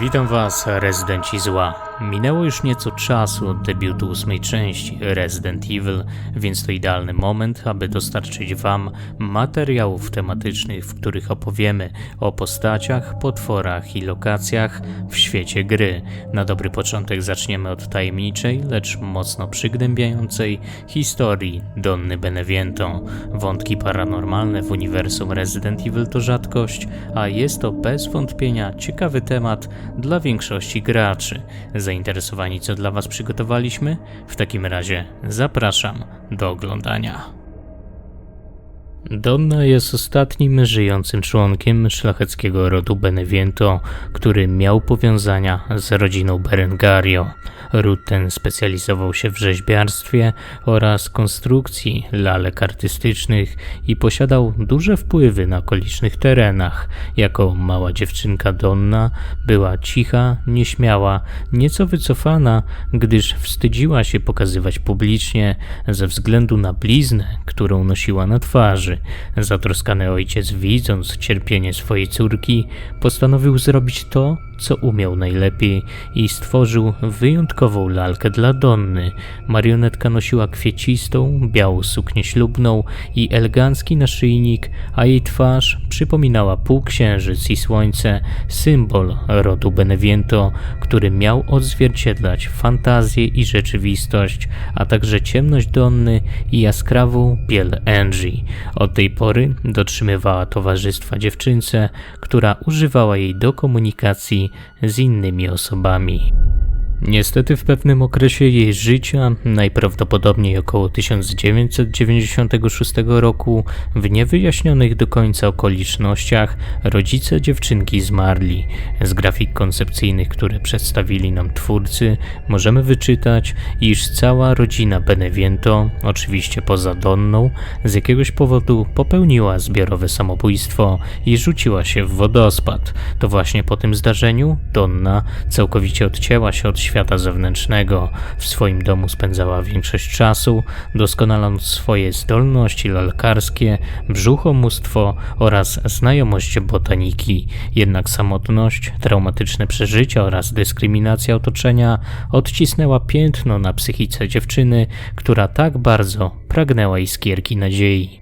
Witam Was, rezydenci zła. Minęło już nieco czasu od debiutu ósmej części Resident Evil, więc to idealny moment, aby dostarczyć Wam materiałów tematycznych, w których opowiemy o postaciach, potworach i lokacjach w świecie gry. Na dobry początek zaczniemy od tajemniczej, lecz mocno przygnębiającej historii Donny Beneviento. Wątki paranormalne w uniwersum Resident Evil to rzadkość, a jest to bez wątpienia ciekawy temat dla większości graczy. Zainteresowani co dla Was przygotowaliśmy? W takim razie zapraszam do oglądania. Donna jest ostatnim żyjącym członkiem szlacheckiego rodu Beneviento, który miał powiązania z rodziną Berengario. Ród ten specjalizował się w rzeźbiarstwie oraz konstrukcji lalek artystycznych i posiadał duże wpływy na okolicznych terenach. Jako mała dziewczynka Donna była cicha, nieśmiała, nieco wycofana, gdyż wstydziła się pokazywać publicznie ze względu na bliznę, którą nosiła na twarzy. Zatroskany ojciec, widząc cierpienie swojej córki, postanowił zrobić to, co umiał najlepiej i stworzył wyjątkową lalkę dla Donny. Marionetka nosiła kwiecistą, białą suknię ślubną i elegancki naszyjnik, a jej twarz przypominała półksiężyc i słońce, symbol rodu Beneviento, który miał odzwierciedlać fantazję i rzeczywistość, a także ciemność Donny i jaskrawą biel Angie. Od tej pory dotrzymywała towarzystwa dziewczynce, która używała jej do komunikacji z innymi osobami. Niestety w pewnym okresie jej życia, najprawdopodobniej około 1996 roku, w niewyjaśnionych do końca okolicznościach, rodzice dziewczynki zmarli. Z grafik koncepcyjnych, które przedstawili nam twórcy, możemy wyczytać, iż cała rodzina Beneviento, oczywiście poza Donną, z jakiegoś powodu popełniła zbiorowe samobójstwo i rzuciła się w wodospad. To właśnie po tym zdarzeniu Donna całkowicie odcięła się od świata zewnętrznego. W swoim domu spędzała większość czasu, doskonaląc swoje zdolności lalkarskie, brzuchomóstwo oraz znajomość botaniki. Jednak samotność, traumatyczne przeżycia oraz dyskryminacja otoczenia odcisnęła piętno na psychice dziewczyny, która tak bardzo pragnęła iskierki nadziei.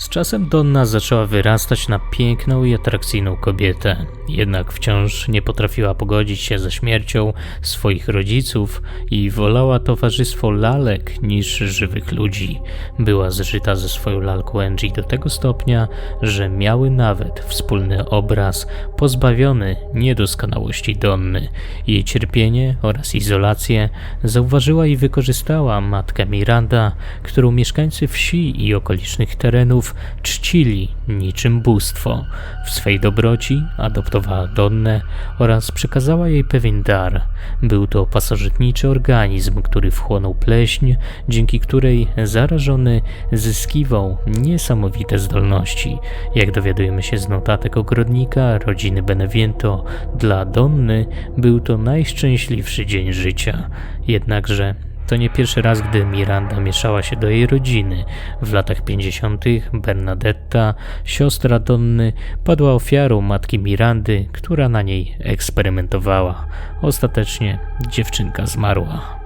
Z czasem Donna zaczęła wyrastać na piękną i atrakcyjną kobietę, jednak wciąż nie potrafiła pogodzić się ze śmiercią swoich rodziców i wolała towarzystwo lalek niż żywych ludzi. Była zżyta ze swoją lalką Angie do tego stopnia, że miały nawet wspólny obraz pozbawiony niedoskonałości Donny. Jej cierpienie oraz izolację zauważyła i wykorzystała matka Miranda, którą mieszkańcy wsi i okolicznych terenów czcili niczym bóstwo. W swej dobroci adoptowała Donnę oraz przekazała jej pewien dar. Był to pasożytniczy organizm, który wchłonął pleśń, dzięki której zarażony zyskiwał niesamowite zdolności. Jak dowiadujemy się z notatek ogrodnika rodziny Beneviento, dla Donny był to najszczęśliwszy dzień życia. Jednakże to nie pierwszy raz, gdy Miranda mieszała się do jej rodziny. W latach 50. Bernadetta, siostra Donny, padła ofiarą matki Mirandy, która na niej eksperymentowała. Ostatecznie dziewczynka zmarła.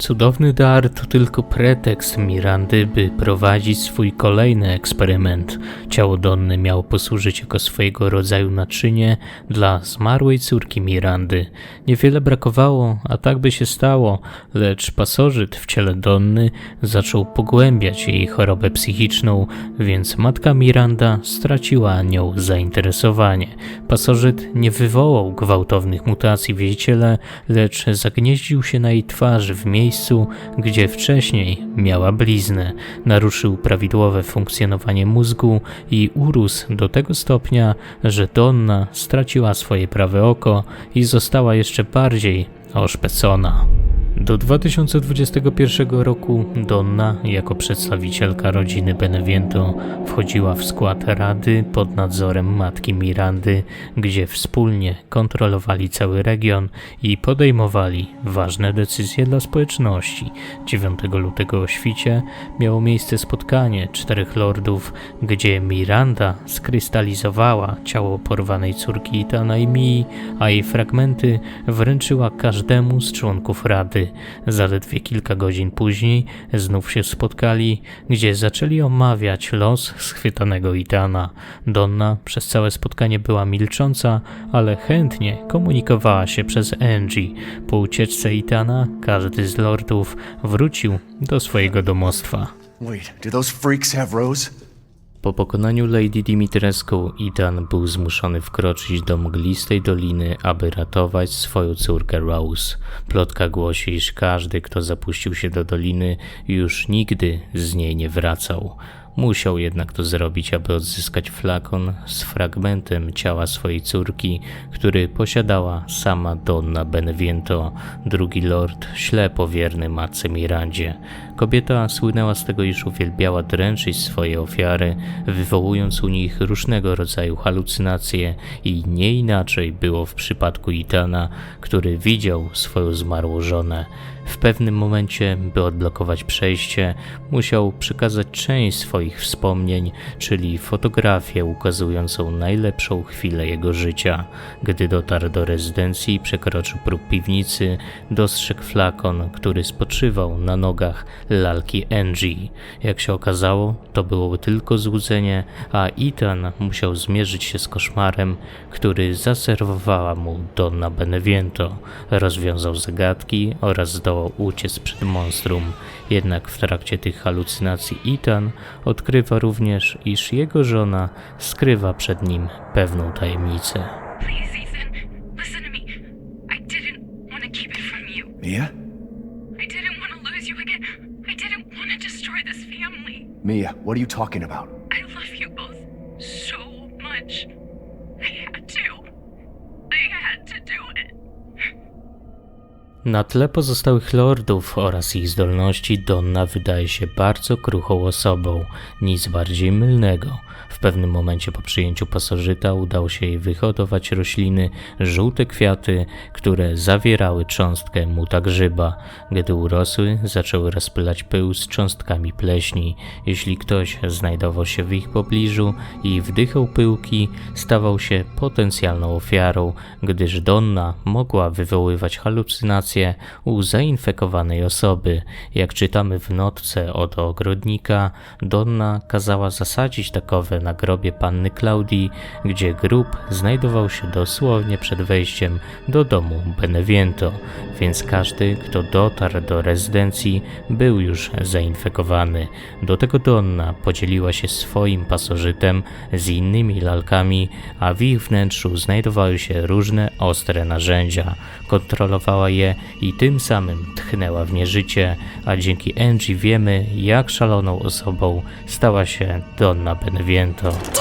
Cudowny dar to tylko pretekst Mirandy, by prowadzić swój kolejny eksperyment. Ciało Donny miało posłużyć jako swojego rodzaju naczynie dla zmarłej córki Mirandy. Niewiele brakowało, a tak by się stało, lecz pasożyt w ciele Donny zaczął pogłębiać jej chorobę psychiczną, więc matka Miranda straciła nią zainteresowanie. Pasożyt nie wywołał gwałtownych mutacji w jej ciele, lecz zagnieździł się na jej twarzy w miejscu, miejscu, gdzie wcześniej miała bliznę. Naruszył prawidłowe funkcjonowanie mózgu i urósł do tego stopnia, że Donna straciła swoje prawe oko i została jeszcze bardziej oszpecona. Do 2021 roku Donna, jako przedstawicielka rodziny Beneviento, wchodziła w skład rady pod nadzorem matki Mirandy, gdzie wspólnie kontrolowali cały region i podejmowali ważne decyzje dla społeczności. 9 lutego o świcie miało miejsce spotkanie czterech lordów, gdzie Miranda skrystalizowała ciało porwanej córki Itana i Mii, a jej fragmenty wręczyła każdemu z członków rady. Zaledwie kilka godzin później znów się spotkali, gdzie zaczęli omawiać los schwytanego Itana. Donna przez całe spotkanie była milcząca, ale chętnie komunikowała się przez Angie. Po ucieczce Itana każdy z lordów wrócił do swojego domostwa. Wait, do those freaks have Rose? Po pokonaniu Lady Dimitrescu, Ethan był zmuszony wkroczyć do mglistej doliny, aby ratować swoją córkę Rose. Plotka głosi, iż każdy, kto zapuścił się do doliny, już nigdy z niej nie wracał. Musiał jednak to zrobić, aby odzyskać flakon z fragmentem ciała swojej córki, który posiadała sama Donna Beneviento, drugi lord, ślepo wierny matce Mirandzie. Kobieta słynęła z tego, iż uwielbiała dręczyć swoje ofiary, wywołując u nich różnego rodzaju halucynacje i nie inaczej było w przypadku Itana, który widział swoją zmarłą żonę. W pewnym momencie, by odblokować przejście, musiał przekazać część swoich wspomnień, czyli fotografię ukazującą najlepszą chwilę jego życia. Gdy dotarł do rezydencji i przekroczył próg piwnicy, dostrzegł flakon, który spoczywał na nogach lalki Angie. Jak się okazało, to było tylko złudzenie, a Ethan musiał zmierzyć się z koszmarem, który zaserwowała mu Donna Beneviento. Rozwiązał zagadki oraz zdołał uciec przed monstrum. Jednak w trakcie tych halucynacji Ethan odkrywa również, iż jego żona skrywa przed nim pewną tajemnicę. Please, Ethan, listen to me. I didn't want to keep it from you. Mia? I didn't want to lose you again. I didn't want to destroy this family. Mia, what are you talking about? Na tle pozostałych lordów oraz ich zdolności Donna wydaje się bardzo kruchą osobą, nic bardziej mylnego. Pewnym momencie po przyjęciu pasożyta udało się jej wyhodować rośliny, żółte kwiaty, które zawierały cząstkę mutagrzyba. Gdy urosły, zaczęły rozpylać pył z cząstkami pleśni. Jeśli ktoś znajdował się w ich pobliżu i wdychał pyłki, stawał się potencjalną ofiarą, gdyż Donna mogła wywoływać halucynacje u zainfekowanej osoby. Jak czytamy w notce od ogrodnika, Donna kazała zasadzić takowe na grobie panny Klaudii, gdzie grób znajdował się dosłownie przed wejściem do domu Beneviento, więc każdy, kto dotarł do rezydencji, był już zainfekowany. Do tego Donna podzieliła się swoim pasożytem z innymi lalkami, a w ich wnętrzu znajdowały się różne ostre narzędzia. Kontrolowała je i tym samym tchnęła w nie życie, a dzięki Angie wiemy, jak szaloną osobą stała się Donna Beneviento. Alive.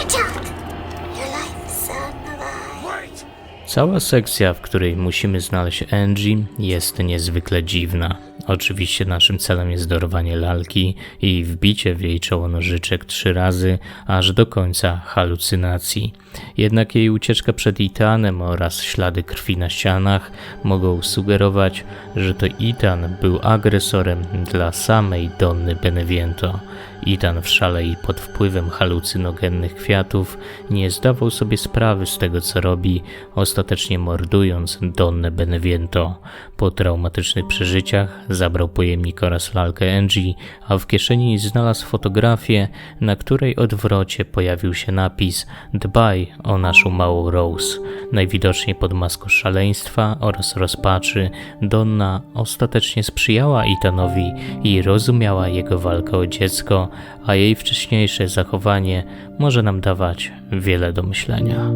Cała sekcja, w której musimy znaleźć Angie, jest niezwykle dziwna. Oczywiście naszym celem jest dorwanie lalki i wbicie w jej czoło nożyczek trzy razy, aż do końca halucynacji. Jednak jej ucieczka przed Itanem oraz ślady krwi na ścianach mogą sugerować, że to Itan był agresorem dla samej Donny Beneviento. Itan w szale i pod wpływem halucynogennych kwiatów nie zdawał sobie sprawy z tego, co robi, ostatecznie mordując Donnę Beneviento. Po traumatycznych przeżyciach zabrał pojemnik oraz lalkę Angie, a w kieszeni znalazł fotografię, na której odwrocie pojawił się napis Dbaj o naszą małą Rose. Najwidoczniej pod maską szaleństwa oraz rozpaczy Donna ostatecznie sprzyjała Itanowi i rozumiała jego walkę o dziecko, a jej wcześniejsze zachowanie może nam dawać wiele do myślenia.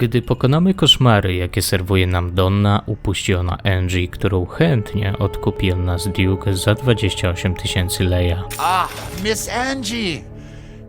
Gdy pokonamy koszmary, jakie serwuje nam Donna, upuści ona Angie, którą chętnie odkupi od nas Duke za 28 tysięcy leja. Ah, Miss Angie.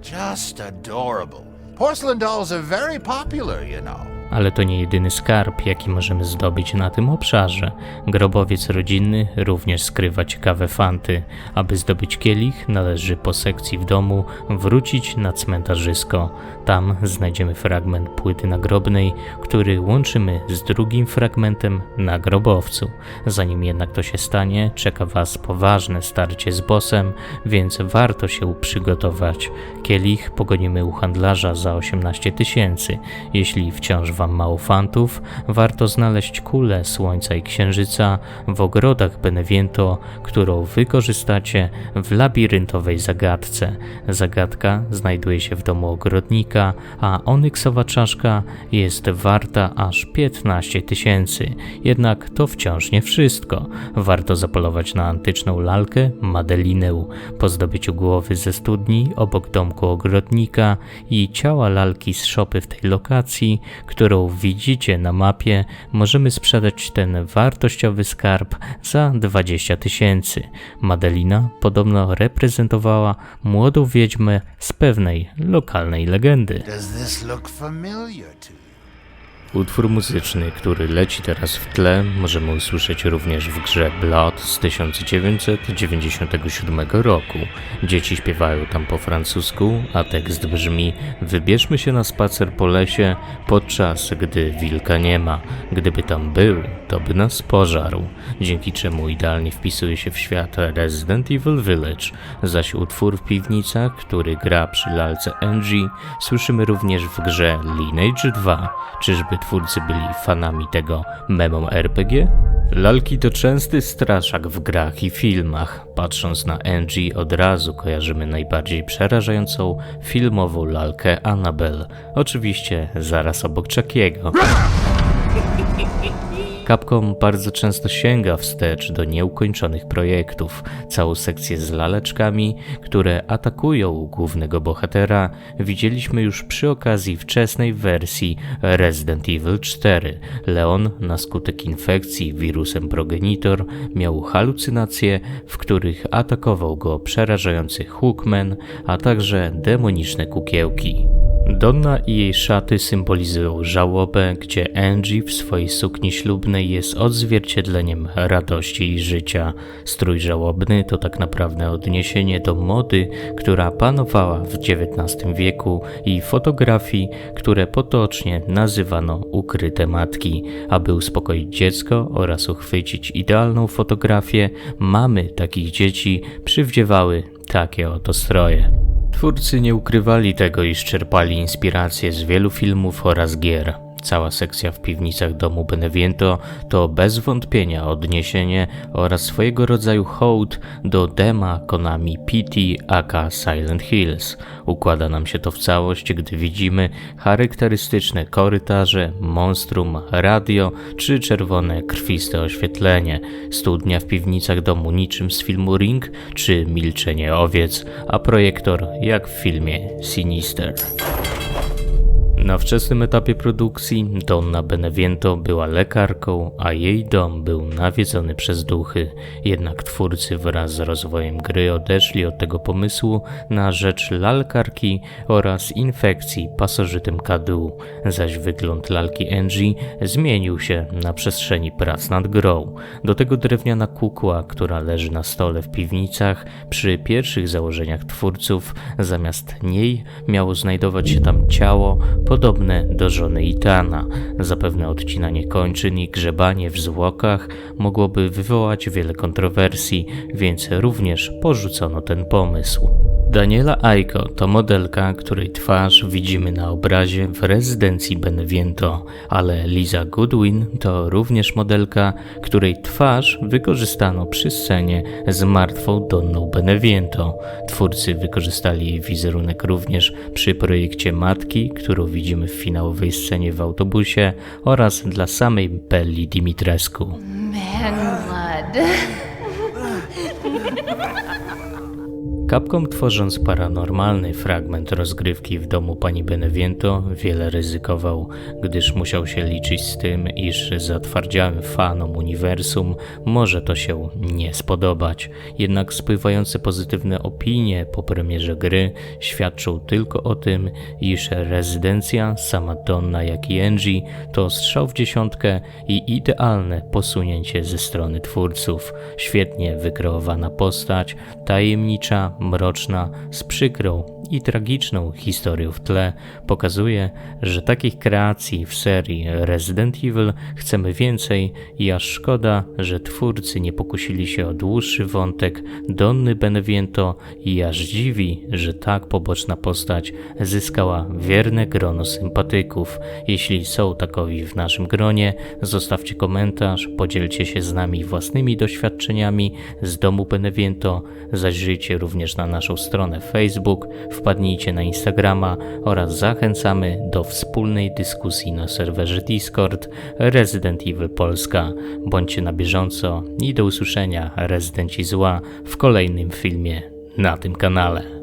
Just adorable. Porcelain dolls are very popular, you know. Ale to nie jedyny skarb, jaki możemy zdobyć na tym obszarze. Grobowiec rodzinny również skrywa ciekawe fanty. Aby zdobyć kielich, należy po sekcji w domu wrócić na cmentarzysko. Tam znajdziemy fragment płyty nagrobnej, który łączymy z drugim fragmentem na grobowcu. Zanim jednak to się stanie, czeka Was poważne starcie z bossem, więc warto się przygotować. Kielich pogonimy u handlarza za 18 tysięcy. Jeśli wciąż Wam mało fantów, warto znaleźć kulę Słońca i Księżyca w ogrodach Beneviento, którą wykorzystacie w labiryntowej zagadce. Zagadka znajduje się w domu ogrodnika, a onyksowa czaszka jest warta aż 15 tysięcy. Jednak to wciąż nie wszystko. Warto zapolować na antyczną lalkę Madelinę. Po zdobyciu głowy ze studni obok domku ogrodnika i ciała lalki z szopy w tej lokacji, którą widzicie na mapie, możemy sprzedać ten wartościowy skarb za 20 tysięcy. Madelina podobno reprezentowała młodą wiedźmę z pewnej lokalnej legendy. Does this look familiar to you? Utwór muzyczny, który leci teraz w tle, możemy usłyszeć również w grze Blood z 1997 roku. Dzieci śpiewają tam po francusku, a tekst brzmi: Wybierzmy się na spacer po lesie, podczas gdy wilka nie ma. Gdyby tam był, to by nas pożarł. Dzięki czemu idealnie wpisuje się w świat Resident Evil Village, zaś utwór w piwnicach, który gra przy lalce Angie, słyszymy również w grze Lineage 2. Czyżby twórcy byli fanami tego memom RPG? Lalki to częsty straszak w grach i filmach. Patrząc na Angie od razu kojarzymy najbardziej przerażającą filmową lalkę Annabelle. Oczywiście zaraz obok Chuckiego. Capcom bardzo często sięga wstecz do nieukończonych projektów. Całą sekcję z laleczkami, które atakują głównego bohatera, widzieliśmy już przy okazji wczesnej wersji Resident Evil 4. Leon na skutek infekcji wirusem progenitor miał halucynacje, w których atakował go przerażający Hookman, a także demoniczne kukiełki. Donna i jej szaty symbolizują żałobę, gdzie Angie w swojej sukni ślubnej jest odzwierciedleniem radości i życia. Strój żałobny to tak naprawdę odniesienie do mody, która panowała w XIX wieku i fotografii, które potocznie nazywano ukryte matki. Aby uspokoić dziecko oraz uchwycić idealną fotografię, mamy takich dzieci przywdziewały takie oto stroje. Twórcy nie ukrywali tego, iż czerpali inspiracje z wielu filmów oraz gier. Cała sekcja w piwnicach domu Beneviento to bez wątpienia odniesienie oraz swojego rodzaju hołd do dema Konami PT aka Silent Hills. Układa nam się to w całość, gdy widzimy charakterystyczne korytarze, monstrum, radio czy czerwone krwiste oświetlenie. Studnia w piwnicach domu niczym z filmu Ring czy Milczenie owiec, a projektor jak w filmie Sinister. Na wczesnym etapie produkcji Donna Beneviento była lekarką, a jej dom był nawiedzony przez duchy. Jednak twórcy wraz z rozwojem gry odeszli od tego pomysłu na rzecz lalkarki oraz infekcji pasożytem kadu, zaś wygląd lalki Angie zmienił się na przestrzeni prac nad grą. Do tego drewniana kukła, która leży na stole w piwnicach, przy pierwszych założeniach twórców, zamiast niej miało znajdować się tam ciało, podobne do żony Itana. Zapewne odcinanie kończyn i grzebanie w zwłokach mogłoby wywołać wiele kontrowersji, więc również porzucono ten pomysł. Daniela Aiko to modelka, której twarz widzimy na obrazie w rezydencji Beneviento, ale Liza Goodwin to również modelka, której twarz wykorzystano przy scenie z martwą Donną Beneviento. Twórcy wykorzystali jej wizerunek również przy projekcie matki, którą widzimy w finałowej scenie w autobusie oraz dla samej Belli Dimitrescu. Man blood. Capcom tworząc paranormalny fragment rozgrywki w domu pani Beneviento wiele ryzykował, gdyż musiał się liczyć z tym, iż zatwardziałym fanom uniwersum może to się nie spodobać. Jednak spływające pozytywne opinie po premierze gry świadczą tylko o tym, iż rezydencja, sama Donna jak i Angie to strzał w dziesiątkę i idealne posunięcie ze strony twórców. Świetnie wykreowana postać, tajemnicza, mroczna, z przykrą i tragiczną historią w tle pokazuje, że takich kreacji w serii Resident Evil chcemy więcej i aż szkoda, że twórcy nie pokusili się o dłuższy wątek Donny Beneviento i aż dziwi, że tak poboczna postać zyskała wierne grono sympatyków. Jeśli są takowi w naszym gronie, zostawcie komentarz, podzielcie się z nami własnymi doświadczeniami z domu Beneviento, zajrzyjcie również na naszą stronę Facebook, wpadnijcie na Instagrama oraz zachęcamy do wspólnej dyskusji na serwerze Discord Resident Evil Polska. Bądźcie na bieżąco i do usłyszenia Rezydenci Zła w kolejnym filmie na tym kanale.